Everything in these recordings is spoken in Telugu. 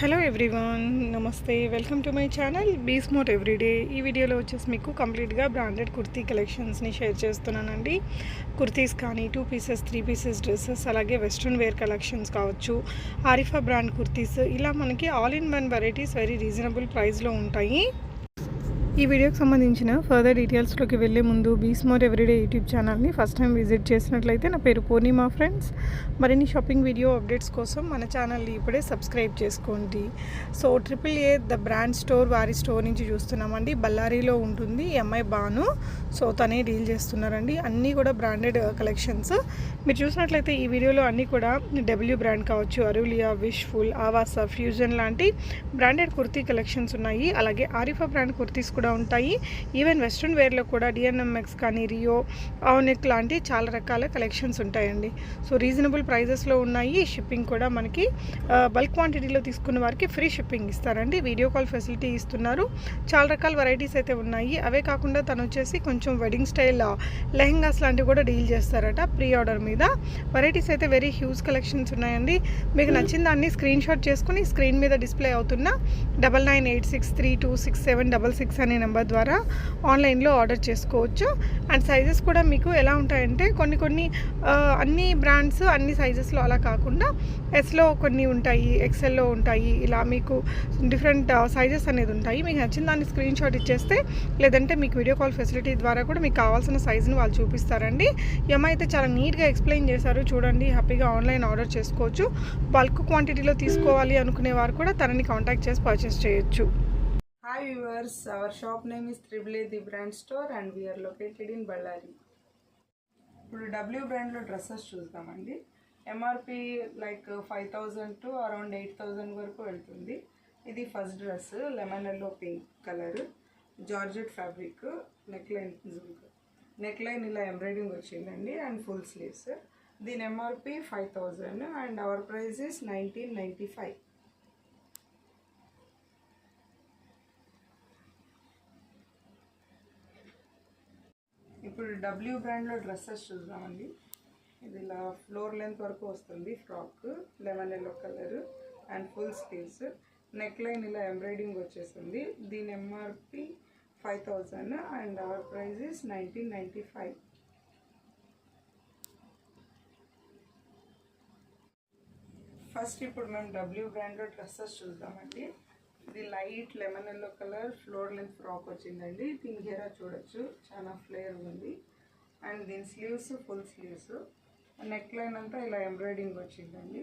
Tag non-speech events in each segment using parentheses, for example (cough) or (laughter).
హలో ఎవ్రీవన్ నమస్తే. Welcome to my channel be more everyday. ఈ వీడియోలో వచ్చేసి మీకు కంప్లీట్గా బ్రాండెడ్ కుర్తీ కలెక్షన్స్ని షేర్ చేస్తున్నానండి. కుర్తీస్ కానీ two pieces three pieces dresses అలాగే వెస్ట్రన్ వేర్ కలెక్షన్స్ కావచ్చు ఆరిఫా బ్రాండ్ కుర్తీస్ ఇలా మనకి all in one varieties very reasonable ప్రైస్లో ఉంటాయి. ఈ వీడియోకి సంబంధించిన ఫర్దర్ డీటెయిల్స్లోకి వెళ్ళే ముందు బీస్మోర్ ఎవ్రీడే యూట్యూబ్ ఛానల్ని ఫస్ట్ టైం విజిట్ చేసినట్లయితే నా పేరు పూర్ణిమ ఫ్రెండ్స్ మరిన్ని షాపింగ్ వీడియో అప్డేట్స్ కోసం మన ఛానల్ని ఇప్పుడే సబ్స్క్రైబ్ చేసుకోండి. So triple A the brand store వారి స్టోర్ నుంచి చూస్తున్నామండి. బళ్ళారిలో ఉంటుంది ఎంఐ బాను సో తనే డీల్ చేస్తున్నారండి. అన్నీ కూడా బ్రాండెడ్ కలెక్షన్స్ uh, మీరు చూసినట్లయితే ఈ వీడియోలో అన్నీ కూడా డబ్ల్యూ బ్రాండ్ కావచ్చు. Aurelia wishful Avaasa fusion లాంటి బ్రాండెడ్ కుర్తీ కలెక్షన్స్ ఉన్నాయి. అలాగే ఆరిఫా బ్రాండ్ కుర్తీస్ కూడా ఉంటాయి. ఈవెన్ వెస్ట్రన్ వేర్లో కూడా డిఎన్ఎంఎక్స్ కానీ రియో ఆనెక్ లాంటి చాలా రకాల కలెక్షన్స్ ఉంటాయండి. సో రీజనబుల్ ప్రైజెస్లో ఉన్నాయి. షిప్పింగ్ కూడా మనకి బల్క్ క్వాంటిటీలో తీసుకున్న వారికి ఫ్రీ షిప్పింగ్ ఇస్తారండి. వీడియో కాల్ ఫెసిలిటీ ఇస్తున్నారు. చాలా రకాల వెరైటీస్ అయితే ఉన్నాయి. అవే కాకుండా తను వచ్చేసి కొంచెం వెడ్డింగ్ స్టైల్ లెహంగాస్ లాంటివి కూడా డీల్ చేస్తారట ప్రీ ఆర్డర్ మీద. వెరైటీస్ అయితే వెరీ హ్యూజ్ కలెక్షన్స్ ఉన్నాయండి. మీకు నచ్చిన దాన్ని స్క్రీన్ షాట్ చేసుకుని స్క్రీన్ మీద డిస్ప్లే అవుతున్న double nine eight six three two six seven double six అనే నెంబర్ ద్వారా ఆన్లైన్లో ఆర్డర్ చేసుకోవచ్చు. అండ్ సైజెస్ కూడా మీకు ఎలా ఉంటాయంటే కొన్ని కొన్ని అన్ని బ్రాండ్స్ అన్ని సైజెస్లో అలా కాకుండా ఎస్లో కొన్ని ఉంటాయి ఎక్సెల్లో ఉంటాయి ఇలా మీకు డిఫరెంట్ సైజెస్ అనేది ఉంటాయి. మీకు నచ్చిన దాన్ని స్క్రీన్ షాట్ ఇచ్చేస్తే లేదంటే మీకు వీడియో కాల్ ఫెసిలిటీ ద్వారా కూడా మీకు కావాల్సిన సైజుని వాళ్ళు చూపిస్తారండి. ఎమ్మ అయితే చాలా నీట్గా ఎక్స్ప్లెయిన్ చేశారు. చూడండి హ్యాపీగా ఆన్లైన్ ఆర్డర్ చేసుకోవచ్చు. బల్క్ క్వాంటిటీలో తీసుకోవాలి అనుకునే వారు కూడా తనని కాంటాక్ట్ చేసి పర్చేస్ చేయొచ్చు. Hi viewers, our shop name is Triple A The Brand Store and we are located in Ballari. ఇప్పుడు డబ్ల్యూ బ్రాండ్లో డ్రెస్సెస్ చూద్దామండి. MRP like five thousand to around eight thousand వరకు వెళ్తుంది. ఇది first dress lemon yellow pink colour georgette fabric neck line neck line ఇలా ఎంబ్రాయిడింగ్ వచ్చిందండి అండ్ ఫుల్ స్లీవ్స్ దీని MRP five thousand and our price is nineteen ninety five ఇప్పుడు డబ్ల్యూ బ్రాండ్లో డ్రెస్సెస్ చూద్దామండి. ఇది ఇలా ఫ్లోర్ లెంత్ వరకు వస్తుంది frock lemon yellow colour and full sleeves neck line ఇలా ఎంబ్రాయిడింగ్ వచ్చేసింది. దీని MRP five thousand and our price is nineteen ninety five first ఇప్పుడు మేము డబ్ల్యూ బ్రాండ్లో డ్రెస్సెస్ చూద్దామండి. ఇది light lemon yellow colour floor length frock వచ్చిందండి. దీని గేరా చూడొచ్చు. చాలా ఫ్లేర్ ఉంది. అండ్ దీని sleeves full sleeves. Neck line అంతా ఇలా ఎంబ్రాయిడింగ్ వచ్చిందండి.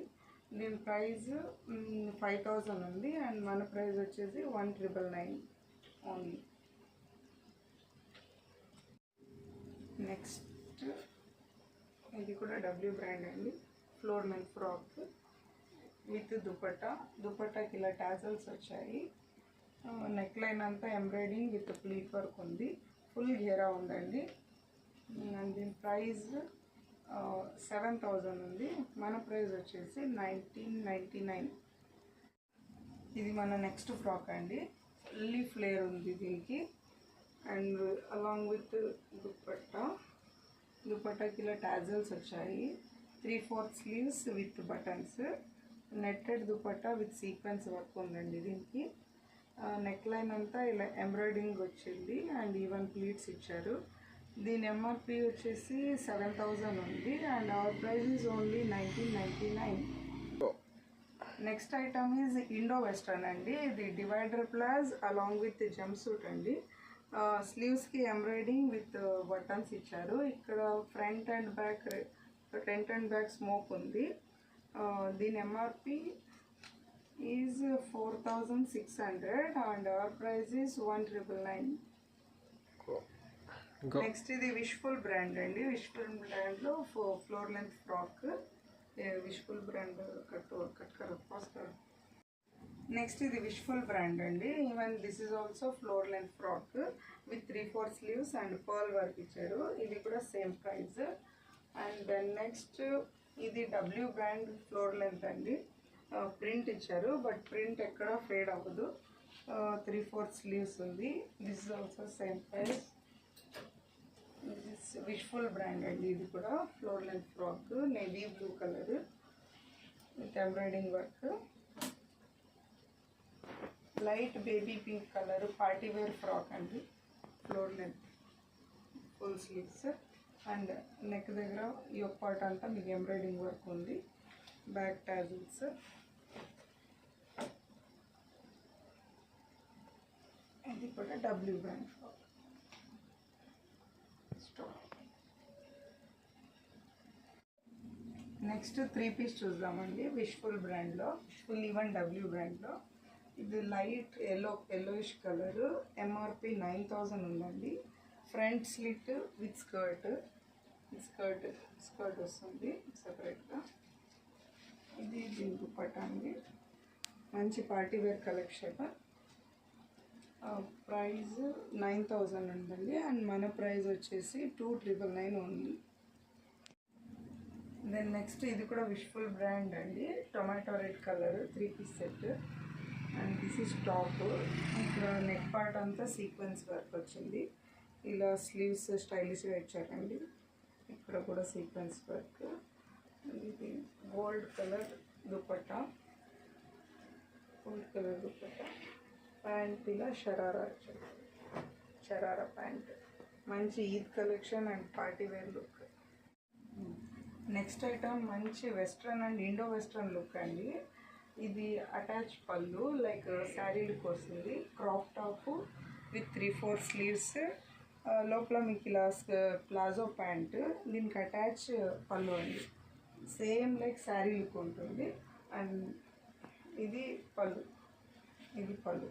దీని ప్రైస్ ఫైవ్ థౌజండ్ ఉంది. అండ్ మన ప్రైస్ వచ్చేసి one triple nine only. Next ఇది కూడా డబ్ల్యూ బ్రాండ్ అండి. Floor men frock. With dupatta. దుపట్టాకి ఇలా ట్యాజల్స్ వచ్చాయి. నెక్ లైన్ అంతా ఎంబ్రాయిడింగ్ విత్ ప్లీట్ వర్క్ ఉంది. ఫుల్ ఘేరా ఉందండి. అండ్ దీని ప్రైస్ సెవెన్ థౌజండ్ ఉంది. మన ప్రైస్ వచ్చేసి నైన్టీన్ నైంటీ నైన్. ఇది మన నెక్స్ట్ ఫ్రాక్ అండి. ఫుల్లీ ఫ్లేర్ ఉంది దీనికి. And along with dupatta. దుపట్టాకి ఇలా ట్యాజల్స్ వచ్చాయి. Three fourth sleeves with buttons. Netted dupatta with sequence work ఉందండి దీనికి. నెక్ లైన్ అంతా ఇలా ఎంబ్రాయిడింగ్ వచ్చింది అండ్ ఈవెన్ ప్లీట్స్ ఇచ్చారు. దీని ఎంఆర్పి వచ్చేసి సెవెన్ థౌజండ్ ఉంది and our price is only nineteen ninety nine. Next item is Indo western అండి. ఇది divider palazzo along with jumpsuit అండి స్లీవ్స్కి ఎంబ్రాయిడింగ్ విత్ బటన్స్ ఇచ్చారు. ఇక్కడ front and back front and back smock ఉంది. దీని MRP is four thousand six hundred and our price is one triple nine next ఇది విష్ఫుల్ బ్రాండ్ అండి. విష్ఫుల్ బ్రాండ్లో floor length frock wishful brand cut cut కర్ పాస్ కర్ నెక్స్ట్ ఇది విష్ఫుల్ బ్రాండ్ అండి. Even this is also floor length frock with three four sleeves and pearl work ఇచ్చారు. ఇది కూడా same price and then next ఇది డబ్ల్యూ బ్రాండ్ ఫ్లోర్ లెంత్ అండి. ప్రింట్ ఇచ్చారు బట్ ప్రింట్ ఎక్కడ ఫేడ్ అవ్వదు. త్రీ ఫోర్త్ స్లీవ్స్ ఉంది. This is also same price Wishful brand అండి ఇది కూడా floor length frock navy blue colour with embroidering work light baby pink colour party wear frock అండి floor length full sleeves and neck దగ్గర ఈ ఒక పార్ట్ అంతా మీకు ఎంబ్రాయిడింగ్ వర్క్ ఉంది. Back tassels. ఇది కూడా W brand frock next three piece చూద్దామండి. విష్ఫుల్ బ్రాండ్లో విష్ఫుల్ ఈవెన్ డబ్ల్యూ బ్రాండ్లో ఇది light yellow yellowish colour MRP nine thousand ఉందండి. Front slit with skirt skirt skirt వస్తుంది సపరేట్గా. ఇది దీని దుప్పట అండి. మంచి party wear collection price nine thousand ఉందండి. అండ్ మన ప్రైజ్ వచ్చేసి two triple nine only then next ఇది కూడా విష్ఫుల్ బ్రాండ్ అండి. Tomato red colour three piece set and this is top ఇక్కడ నెక్ పార్ట్ అంతా సీక్వెన్స్ వర్క్ వచ్చింది. ఇలా స్లీవ్స్ స్టైలిష్గా ఇచ్చారండి. ఇక్కడ కూడా సీక్వెన్స్ వర్క్ ఇది gold colour dupatta. Gold colour dupatta. Pant ఇలా షరారా షరారా ప్యాంట్ మంచి Eid collection and party wear look next item మంచి western and Indo western look అండి. ఇది attach pallu like sari look వస్తుంది crop top with three four sleeves లోపల మీకు ఇలా ప్లాజో ప్యాంట్ దీనికి అటాచ్ పళ్ళు అండి. సేమ్ లైక్ శారీ లుక్ ఉంటుంది. అండ్ ఇది పళ్ళు. ఇది పళ్ళు.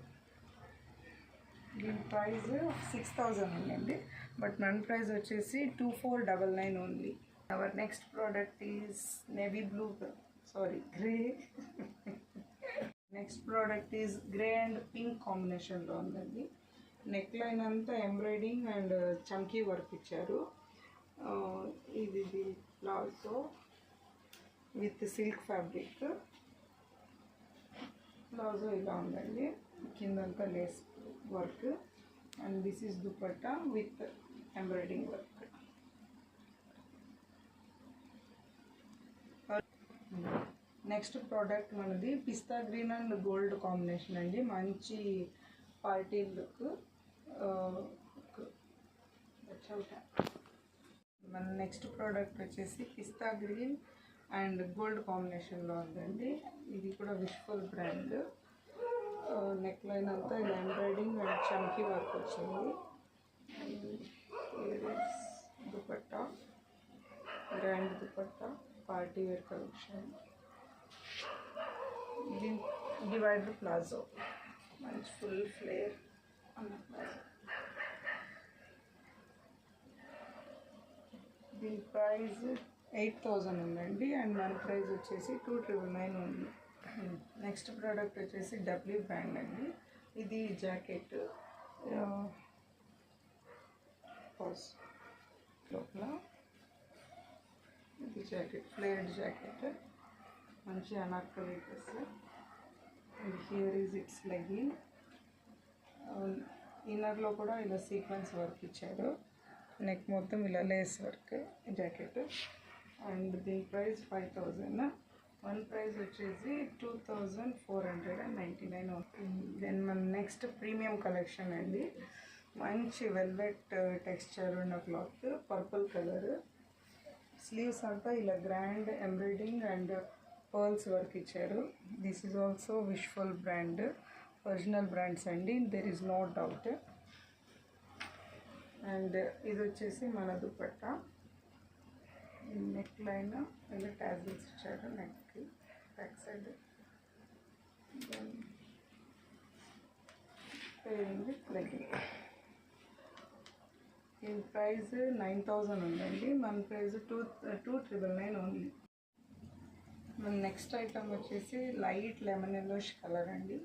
దీని ప్రైస్ సిక్స్ థౌజండ్ ఉందండి. బట్ నన్ ప్రైస్ వచ్చేసి two four double nine only our next product is navy blue sorry grey. (laughs) Next product is grey and pink కాంబినేషన్లో ఉందండి. నెక్ లైన్ అంతా ఎంబ్రాయిడింగ్ అండ్ చంకీ వర్క్ ఇచ్చారు. ఇది దీని palazzo with silk fabric. Palazzo ఇలా ఉందండి. కిందంతా lace work. And this is dupatta with embroidering work. Next product మనది pista green and gold combination అండి. మంచి పార్టీ లుక్. మన నెక్స్ట్ ప్రోడక్ట్ వచ్చేసి పిస్తా గ్రీన్ అండ్ గోల్డ్ కాంబినేషన్లో ఉందండి. ఇది కూడా విష్ఫుల్ బ్రాండ్. నెక్ లైన్ అంతా ఎంబ్రాయిడింగ్ అండ్ చంకీ వర్క్ వచ్చింది. Dupatta grand dupatta party wear collection. ఇది డివైడర్ ప్లాజో. మంచి ఫుల్ ఫ్లేర్. దీని ప్రైస్ ఎయిట్ థౌజండ్ ఉందండి. అండ్ మన ప్రైస్ వచ్చేసి టూ ట్రిపుల్ నైన్ ఉంది. నెక్స్ట్ ప్రోడక్ట్ వచ్చేసి డబ్ల్యూ బ్రాండ్ అండి. ఇది జాకెట్ పాస్ లోపల. ఇది జాకెట్ ఫ్లేర్డ్ జాకెట్ మంచి anarkali dress. And here is it's legging ఇన్నర్లో కూడా ఇలా సీక్వెన్స్ వర్క్ ఇచ్చారు. నెక్ మొత్తం ఇలా లేస్ వర్క్ జాకెట్. అండ్ దీని price five thousand. One price వచ్చేసి two thousand four hundred and ninety nine then మన నెక్స్ట్ ప్రీమియం కలెక్షన్ అండి. మంచి వెల్వెట్ uh, టెక్స్చర్ ఉన్న క్లాత్ పర్పుల్ కలర్. స్లీవ్స్ అంతా ఇలా grand embroidering and pearls work ఇచ్చారు. This is also Wishful brand. Original brands అండి. There is no doubt and ఇది వచ్చేసి మన దుపట్టా. నెక్ లైన్ ఇలా ట్యాబ్లెట్స్ ఇచ్చారు నెక్కి బ్యాక్ సైడ్ లెగ్గింగ్ దీని ప్రైస్ నైన్ థౌజండ్ ఉందండి. మన price two two triple nine only మన నెక్స్ట్ ఐటమ్ వచ్చేసి లైట్ లెమన్ ఎల్లోష్ కలర్ అండి.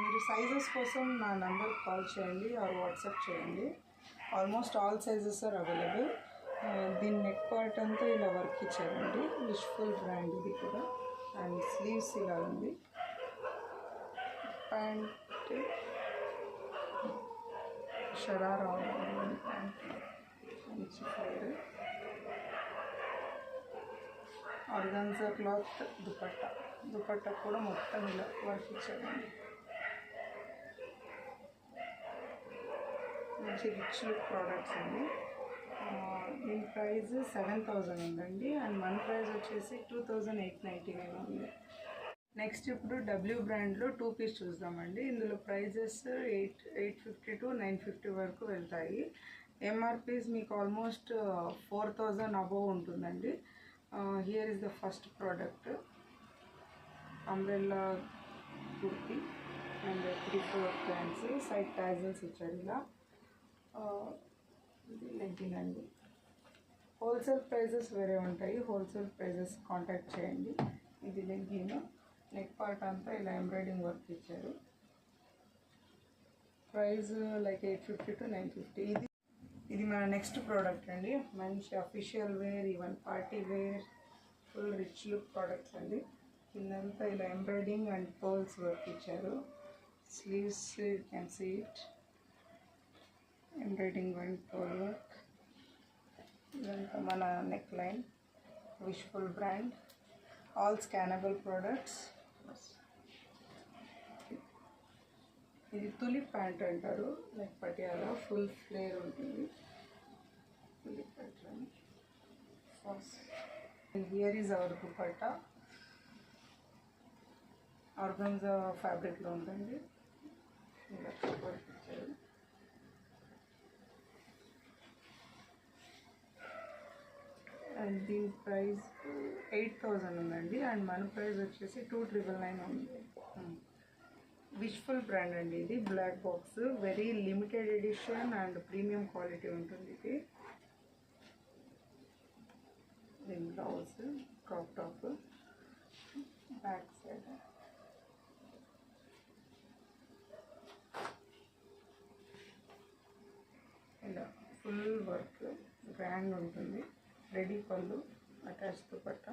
మీరు సైజెస్ కోసం నా నెంబర్కి కాల్ చేయండి ఆర్ వాట్సాప్ చేయండి. Almost all sizes are available దీని నెక్ పార్ట్ అంతా ఇలా వర్క్ ఇచ్చారండి విష్ఫుల్ బ్రాండ్ ఇది కూడా. అండ్ స్లీవ్స్ ఇలా ఉంది. ప్యాంట్ షరారా ఉంది ప్యాంట్. మంచి flare organza cloth dupatta. Dupatta కూడా మొత్తం ఇలా వర్క్ ఇచ్చారండి మంచి రిచ్ లుక్ ప్రోడక్ట్స్ అండి దీని ప్రైస్ సెవెన్ థౌజండ్ ఉందండి. అండ్ మన ప్రైస్ వచ్చేసి two thousand eight ninety nine ఉంది. నెక్స్ట్ ఇప్పుడు డబ్ల్యూ బ్రాండ్లో టూ పీస్ చూద్దామండి. ఇందులో prices eight eight fifty to nine fifty వరకు వెళ్తాయి. ఎంఆర్పీస్ మీకు ఆల్మోస్ట్ ఫోర్ థౌజండ్ అబోవ్ ఉంటుందండి. Here is the first product umbrella kurti and three four pants. Side tassels ఇచ్చారు ఇలా. లెగ్గిన్ అండి. హోల్సేల్ ప్రైజెస్ వేరే ఉంటాయి. హోల్సేల్ ప్రైజెస్ కాంటాక్ట్ చేయండి. ఇది లెగ్గిన్ నెక్ పార్ట్ అంతా ఇలా ఎంబ్రాయిడింగ్ వర్క్ ఇచ్చారు. Price like eight fifty to nine fifty ఇది ఇది మన నెక్స్ట్ ప్రోడక్ట్ అండి. మంచి official wear even party wear full rich look products అండి. కిందంతా ఇలా ఎంబ్రాయిడింగ్ అండ్ పోల్స్ వర్క్ ఇచ్చారు. Sleeves you can see it embroidering and pearl work ఇదంతా మన neck line Wishful brand all scannable products ఇది తులి ప్యాంట్ అంటారు. లైక్ పటియాలా ఫుల్ ఫ్లేర్ ఉంటుంది. Tulip pant first here is our dupatta organza ఫ్యాబ్రిక్లో ఉందండి. ఇలా ఇచ్చారు అండ్ దీని ప్రైస్ ఎయిట్ థౌజండ్ ఉందండి. అండ్ మన ప్రైస్ వచ్చేసి టూ ట్రిపుల్ నైన్ ఉంది. విష్ఫుల్ బ్రాండ్ అండి ఇది. Black box very limited edition and premium quality ఉంటుంది ఇది. దీని blouse crop top back side ఇలా ఫుల్ వర్క్ గ్రాండ్ ఉంటుంది. Ready pallu attach dupatta.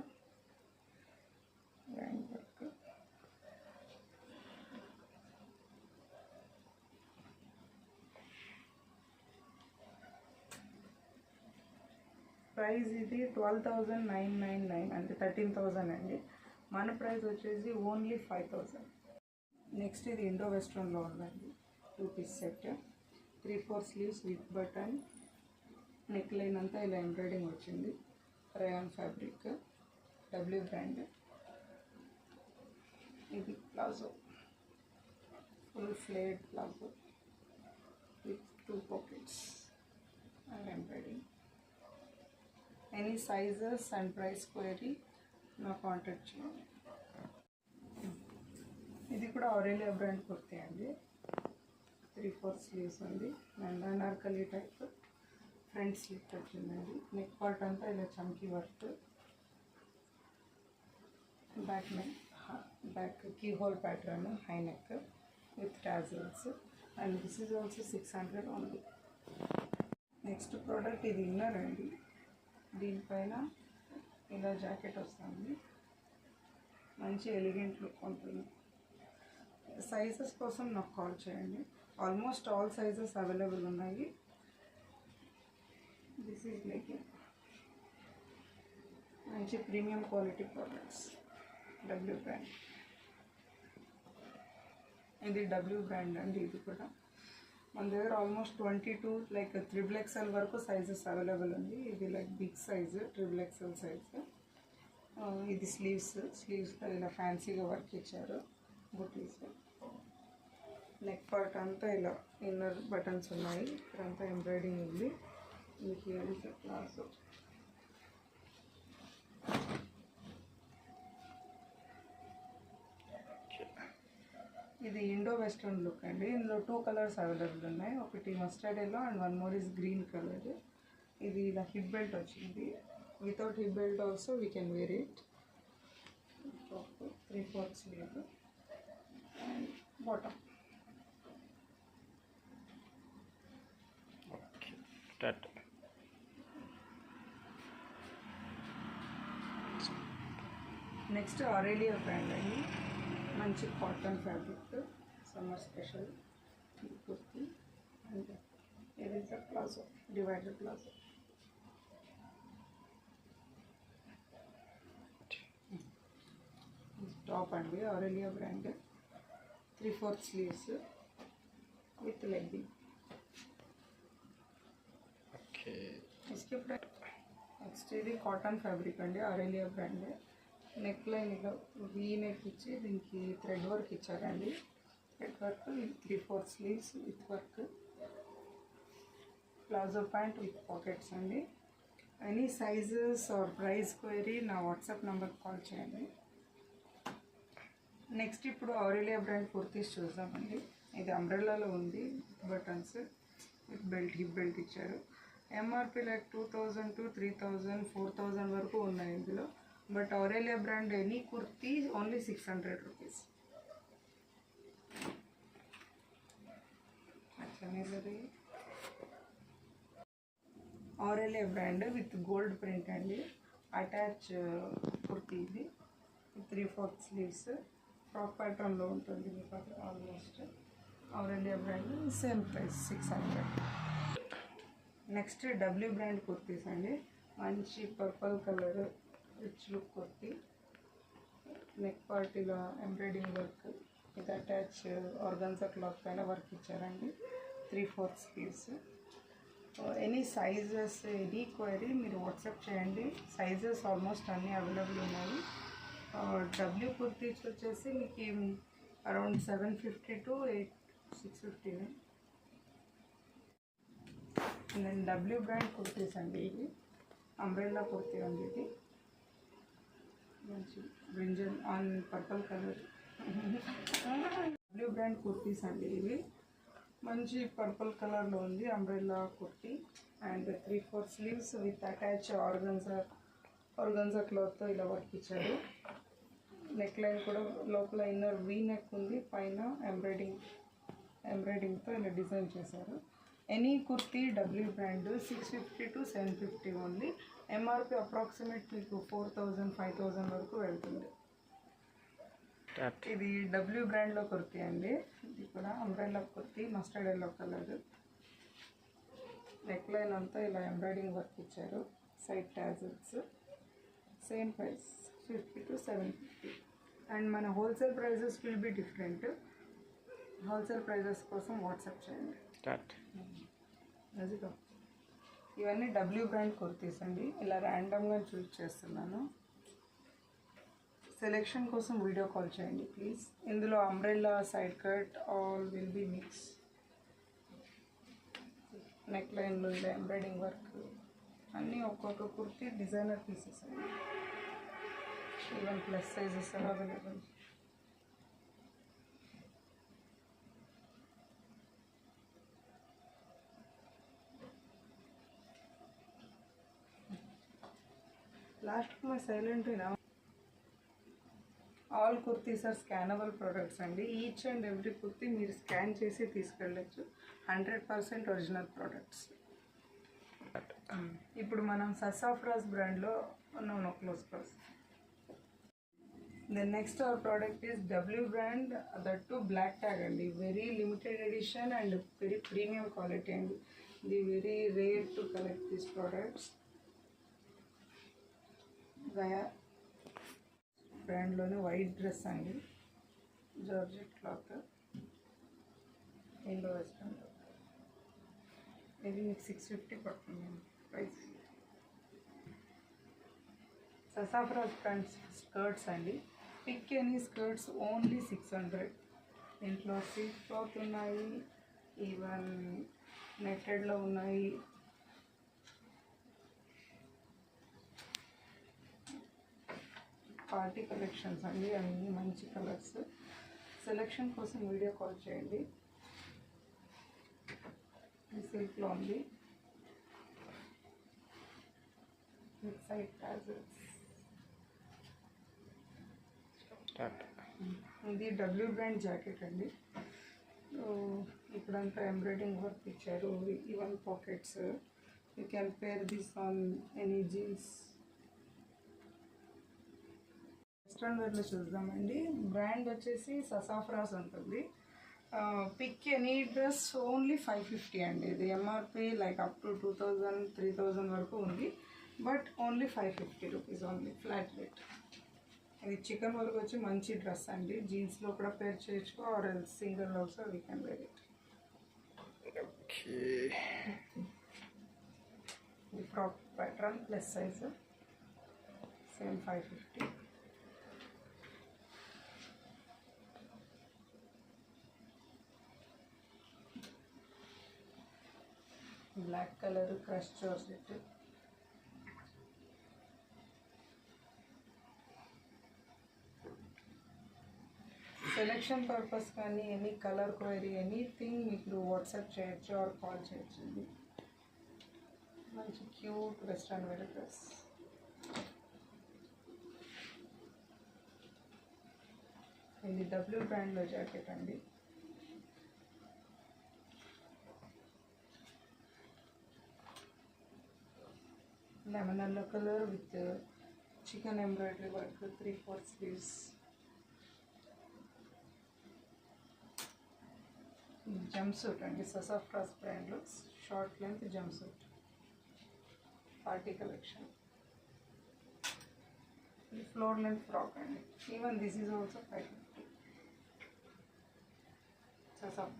Grand work price ఇది twelve thousand nine nine nine అంటే థర్టీన్ థౌజండ్ అండి. మన ప్రైస్ వచ్చేసి ఓన్లీ ఫైవ్ థౌజండ్ నెక్స్ట్ ఇది ఇండో వెస్ట్రన్లో ఉందండి. Two piece set three four sleeves with button neck line అంతా ఇలా ఎంబ్రాయిడింగ్ వచ్చింది. రయాన్ ఫ్యాబ్రిక్ డబ్ల్యూ బ్రాండ్ ఇది palazzo full flared palazzo with two pockets and embroidering any sizes and price query నా కాంటాక్ట్ చేయండి. ఇది కూడా ఆరేలియా బ్రాండ్ కుర్తి అండి. త్రీ ఫోర్ స్లీవ్స్ ఉంది. And anarkali type front slit వచ్చిందండి నెక్ పార్ట్ అంతా ఇలా chunky work. Back neck back key hole pattern high neck with tassels and this is also six hundred only next product ఇది ఇన్నర్ అండి దీనిపైన ఇలా జాకెట్ వస్తుంది. మంచి ఎలిగెంట్ లుక్ ఉంటుంది. సైజెస్ కోసం నాకు కాల్ చేయండి. ఆల్మోస్ట్ ఆల్ సైజెస్ అవైలబుల్ ఉన్నాయి. దిస్ ఈజ్ లైక్ మంచి premium quality products W brand ఇది డబ్ల్యూ బ్రాండ్ అండి ఇది కూడా. మన దగ్గర almost twenty two like triple XL వరకు సైజెస్ అవైలబుల్ ఉంది. ఇది like big size triple XL size ఇది స్లీవ్స్ స్లీవ్స్లో ఇలా ఫ్యాన్సీగా వర్క్ ఇచ్చారు బుటీస్. నెక్ పార్ట్ అంతా ఇలా ఇన్నర్ బటన్స్ ఉన్నాయి. ఇక్కడంతా ఎంబ్రాయిడింగ్ ఉంది. ఇది ఇండో వెస్ట్రన్ లుక్ అండి. ఇందులో టూ కలర్స్ అవైలబుల్ ఉన్నాయి. ఒకటి mustard yellow and one more is green colour ఇది ఇలా హిప్ బెల్ట్ వచ్చింది. Without hip belt also we can wear it three fourth sleeve and bottom start next Aurelia brand అండి. మంచి cotton fabric summer special kurti and ఏదైతే ప్లాజో డివైడర్ క్లాస్ టాప్ అండి Aurelia brand. Three fourth sleeves with legging. Next ఇది కాటన్ ఫ్యాబ్రిక్ అండి ఆరెలియో బ్రాండ్. నెక్ లైన్లో వీ నెక్ ఇచ్చి దీనికి థ్రెడ్ వర్క్ ఇచ్చారండి. Thread work three four sleeves with work. Palazzo pant with pockets అండి. Any sizes or price query నా వాట్సాప్ నెంబర్కి కాల్ చేయండి. నెక్స్ట్ ఇప్పుడు ఆరేలియా బ్రాండ్ కుర్తీస్ చూద్దామండి. ఇది అంబ్రెల్లాలో ఉంది buttons with belt hip belt ఇచ్చారు. MRP like two thousand to three thousand four thousand వరకు ఉన్నాయి ఇందులో. But Aurelia brand any kurti only six hundred rupees అట్లనే మరి Aurelia brand with gold print అండి అటాచ్ కుర్తీ ఇది త్రీ ఫోర్త్ స్లీవ్స్ ఫ్రాక్ ప్యాటర్న్లో ఉంటుంది మీకు almost Aurelia brand same price six hundred next W brand kurtis అండి మంచి purple colour rich look kurti neck పార్టీలో ఎంబ్రాయిడింగ్ వర్క్ ఇది అటాచ్ ఆర్గన్సా క్లాత్ పైన వర్క్ ఇచ్చారండి. Three fourths piece any sizes any query మీరు వాట్సాప్ చేయండి. సైజెస్ ఆల్మోస్ట్ అన్నీ అవైలబుల్ ఉన్నాయి. Uh, డబ్ల్యూ కుర్తీస్ వచ్చేసి మీకు around seven fifty to eight six fifty నేను డబ్ల్యూ బ్రాండ్ కుర్తీస్ అండి ఇది అంబ్రెల్లా కుర్తీ అండి ఇది. Brinjal on purple colour. W brand kurtis అండి ఇవి. మంచి పర్పుల్ కలర్లో ఉంది umbrella kurti and three four sleeves with attach organza organza క్లాత్తో ఇలా వర్క్ ఇచ్చారు నెక్ లైన్ కూడా లోపల ఇన్నర్ వీ నెక్ ఉంది పైన ఎంబ్రాయిడింగ్ ఎంబ్రాయిడింగ్తో ఇలా డిజైన్ చేశారు. Any kurti W brand six fifty to seven fifty only MRP approximate మీకు ఫోర్ థౌజండ్ ఫైవ్ థౌజండ్ వరకు వెళ్తుంది. ఇది డబ్ల్యూ బ్రాండ్లో కుర్తీ అండి. ఇది కూడా umbrella kurti mustard yellow colour neck line అంతా ఇలా ఎంబ్రాయిడింగ్ వర్క్ ఇచ్చారు. Side tassels same price fifty to seven fifty and మన wholesale prices will be different wholesale prices కోసం వాట్సాప్ చేయండి. అదిగో ఇవన్నీ డబ్ల్యూ బ్రాండ్ కుర్తీస్ అండి. ఇలా ర్యాండమ్గా చూస్ చేస్తున్నాను. సెలెక్షన్ కోసం వీడియో కాల్ చేయండి ప్లీజ్ ఇందులో umbrella side cut all will be mix neck లైన్లో ఇలా ఎంబ్రాయిడింగ్ వర్క్ అన్నీ ఒక్కొక్క కుర్తీ డిజైనర్ పీసెస్ అండి. Even plus sizes available last మా silent all kurtis are scannable products అండి. ఈచ్ అండ్ ఎవ్రీ కుర్తీ మీరు స్కాన్ చేసి తీసుకెళ్ళచ్చు. హండ్రెడ్ పర్సెంట్ ఒరిజినల్ ప్రోడక్ట్స్ ఇప్పుడు మనం ససాఫ్రాస్ బ్రాండ్లో ఉన్నాం close close the next our product is W brand that too black tag అండి. Very limited edition and very premium quality అండి. The very rare to collect these products Gaya బ్రాండ్లోనే వైట్ డ్రెస్ అండి. Georgette cloth. Indo western. ఇది మీకు సిక్స్ ఫిఫ్టీ పడుతుంది ప్రైస్. ససాఫ్రాజ్ బ్రాండ్స్ స్కర్ట్స్ అండి. Pick any skirts only six hundred. దీంట్లో సిల్క్ క్లాత్ ఉన్నాయి. ఈవెన్ నెట్టెడ్లో ఉన్నాయి. పార్టీ కలెక్షన్స్ అండి అన్ని మంచి కలర్స్. సెలెక్షన్ కోసం వీడియో కాల్ చేయండి. సిల్క్లో ఉంది. ఇది డబ్ల్యూ బ్రాండ్ జాకెట్ అండి. సో ఇక్కడంతా ఎంబ్రాయిడింగ్ వర్క్ ఇచ్చారు. Even pockets you can pair this on any jeans western వేర్లో చూద్దామండి. బ్రాండ్ వచ్చేసి ససాఫ్రాస్ ఉంటుంది. Pick any dress only five fifty అండి. ఇది MRP like up to two thousand three thousand వరకు ఉంది. But only five fifty rupees only flat rate ఇది చికెన్ వర్క్ వచ్చి మంచి డ్రెస్ అండి. జీన్స్లో కూడా పేర్ చేయొచ్చు or single also we can wear it frock pattern plus size same five fifty black colour crush set selection purpose కానీ ఎనీ కలర్ క్వైరీ ఎనీథింగ్ మీకు వాట్సాప్ చేయొచ్చు ఆర్ కాల్ చేయొచ్చు. ఇది మంచి క్యూట్ వెస్ట్రన్ వేర్ డ్రెస్ ఇది డబ్ల్యూ బ్రాండ్లో జాకెట్ అండి. lemon color with the chicken embroidery work three four sleeves hmm, jumpsuit and it's a soft cross brand looks short length jumpsuit. Party collection. The floor length frock and even this is also 550 a soft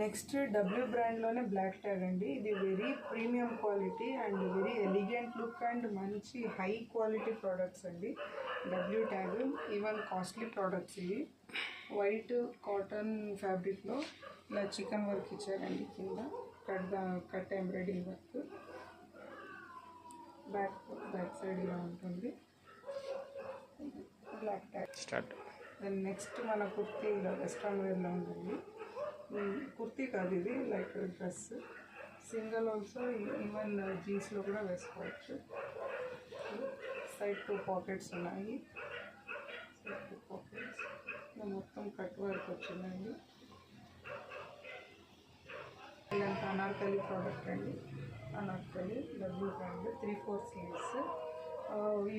next W బ్రాండ్లోనే black tag అండి. ఇది very premium quality and very elegant look and మంచి హై క్వాలిటీ ప్రోడక్ట్స్ అండి. W tag even costly products ఇవి. వైట్ కాటన్ ఫ్యాబ్రిక్లో ఇలా చికెన్ వర్క్ ఇచ్చారండి కింద. Cut cut embroidering work back back side ఇలా ఉంటుంది. Black tag Start. Then next మన కుర్తీ ఇలా వెస్ట్రన్ వేర్లో ఉంటుంది కుర్తీ కాదు ఇది like dress single also even జీన్స్లో కూడా వేసుకోవచ్చు. సైడ్ టూ పాకెట్స్ ఉన్నాయి. సైడ్ టూ పాకెట్స్ మొత్తం కట్ వర్క్ వచ్చిందండి. ఇదంతా అనార్కలి ప్రోడక్ట్ అండి. Anarkali W brand three four sleeves ఈ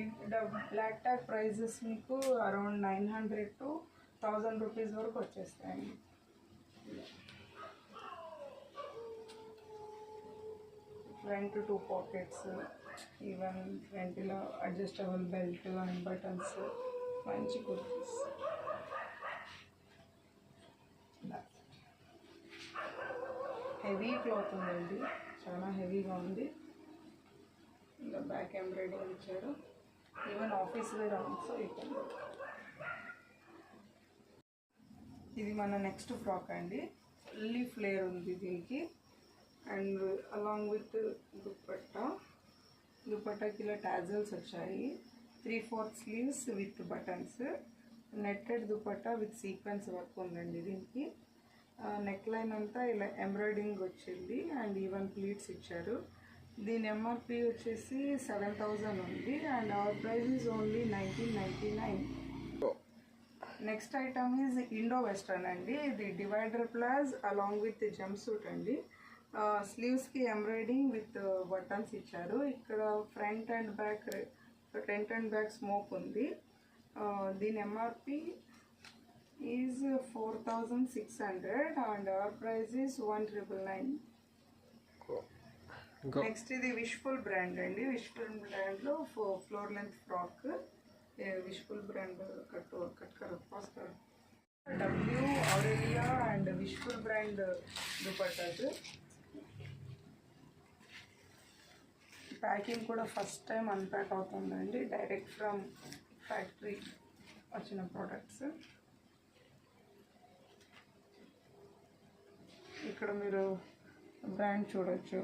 బ్లాక్ ట్యాగ్ ప్రైజెస్ మీకు around nine hundred to thousand rupees వరకు వచ్చేస్తాయండి. ఫ్రంట్ టూ పాకెట్స్ ఈవెన్ ఫ్రంట్లో అడ్జస్టబుల్ బెల్ట్ అండ్ బటన్స్ మంచి కుర్తీస్ హెవీ క్లాత్ ఉందండి చాలా హెవీగా ఉంది. ఇంకా బ్యాక్ ఎంబ్రాయిడింగ్ ఇచ్చారు. ఈవెన్ ఆఫీస్ వేర్ ఆల్సో ఇక్కడ ఇది మన నెక్స్ట్ ఫ్రాక్ అండి. ఫుల్లీ ఫ్లేర్ ఉంది దీనికి. And along with dupatta. దుప్పట్టాకి ఇలా టాజల్స్ వచ్చాయి. Three fourth sleeves with buttons. Netted dupatta with sequence work ఉందండి దీనికి. నెక్ లైన్ అంతా ఇలా ఎంబ్రాయిడింగ్ వచ్చింది అండ్ ఈవెన్ ప్లీట్స్ ఇచ్చారు. దీని ఎంఆర్పి వచ్చేసి సెవెన్ థౌజండ్ ఉంది and our price is only nineteen ninety nine. Next item is Indo western అండి. ఇది divider palazzo along with jumpsuit అండి స్లీవ్స్కి ఎంబ్రాయిడింగ్ విత్ బటన్స్ ఇచ్చారు. ఇక్కడ front and back front and back smock ఉంది. దీని MRP is four thousand six hundred and our price is one triple nine. Next ఇది విష్ఫుల్ బ్రాండ్ అండి. విష్ఫుల్ బ్రాండ్లో floor length frock Wishful brand cut cut పాస్కర్ W Aurelia and Wishful brand dupattas packing కూడా ఫస్ట్ టైం అన్ప్యాక్ అవుతుందండి. డైరెక్ట్ ఫ్రమ్ ఫ్యాక్టరీ వచ్చిన ప్రోడక్ట్స్. ఇక్కడ మీరు బ్రాండ్ చూడొచ్చు.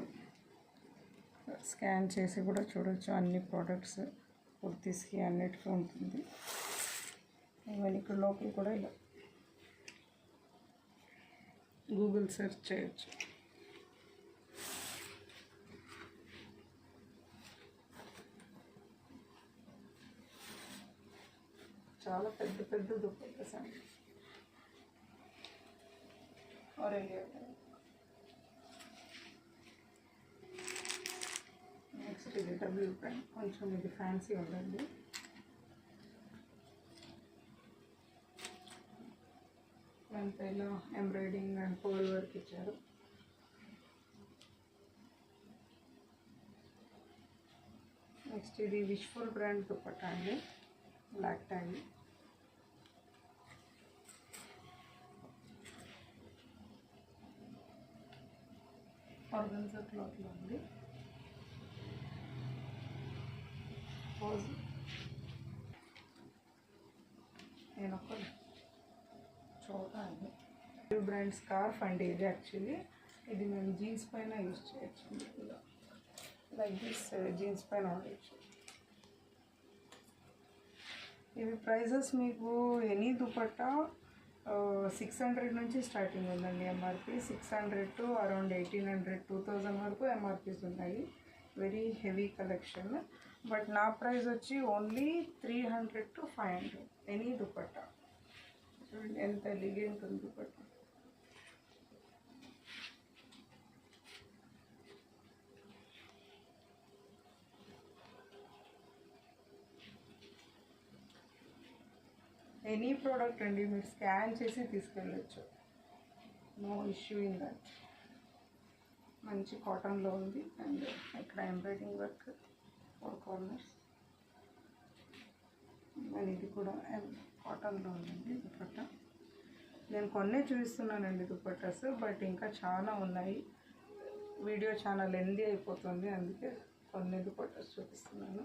స్కాన్ చేసి కూడా చూడొచ్చు అన్ని ప్రోడక్ట్స్. కుర్తీస్కి అన్నిటికీ ఉంటుంది. ఈవెన్ ఇక్కడ లోపల కూడా ఇలా గూగుల్ సెర్చ్ చేయొచ్చు. చాలా పెద్ద పెద్ద దుప్పట్టస్ అండి ఆరెంజ్ నెక్స్ట్ ఇది డబ్ల్యూ ప్యాంట్ కొంచెం ఇది ఫ్యాన్సీ ఉందండి. దానిపైలో ఎంబ్రాయిడింగ్ అండ్ పోల్ వర్క్ ఇచ్చారు. నెక్స్ట్ ఇది విష్ఫుల్ బ్రాండ్ దుపట్టా అండి. బ్లాక్ ట్యాగ్ ఆర్గన్జా క్లాత్లో ఉంది. పోజ్ నేను ఒక చోట అండి బ్రాండ్ స్కార్ఫ్ అండి ఇది యాక్చువల్లీ ఇది మేము జీన్స్ పైన యూజ్ చేయొచ్చు. ఇలా లైక్ దిస్ జీన్స్ పైన వాడచ్చు ఇవి ప్రైజెస్ మీకు ఎనీ దుపట్టా సిక్స్ హండ్రెడ్ నుంచి స్టార్టింగ్ ఉందండి MRP six hundred to around eighteen hundred two thousand వరకు ఎంఆర్పీస్ ఉన్నాయి. వెరీ హెవీ కలెక్షన్ బట్ నా ప్రైస్ వచ్చి only three hundred to five hundred. Any dupatta. చూడండి ఎంత ఎలిగెంట్ ఉంది దుపట్టా. ఎనీ ప్రోడక్ట్ అండి మీరు స్కాన్ చేసి తీసుకెళ్ళచ్చు. No issue in that. మంచి కాటన్లో ఉంది అండ్ ఇక్కడ embroidering work four corners and ఇది కూడా కాటన్లో ఉందండి దుపట్టా. నేను కొన్నే చూపిస్తున్నానండి దుపట్టాస్ బట్ ఇంకా చాలా ఉన్నాయి. వీడియో చాలా లెందీ అయిపోతుంది అందుకే కొన్ని దుపట్టాస్ చూపిస్తున్నాను.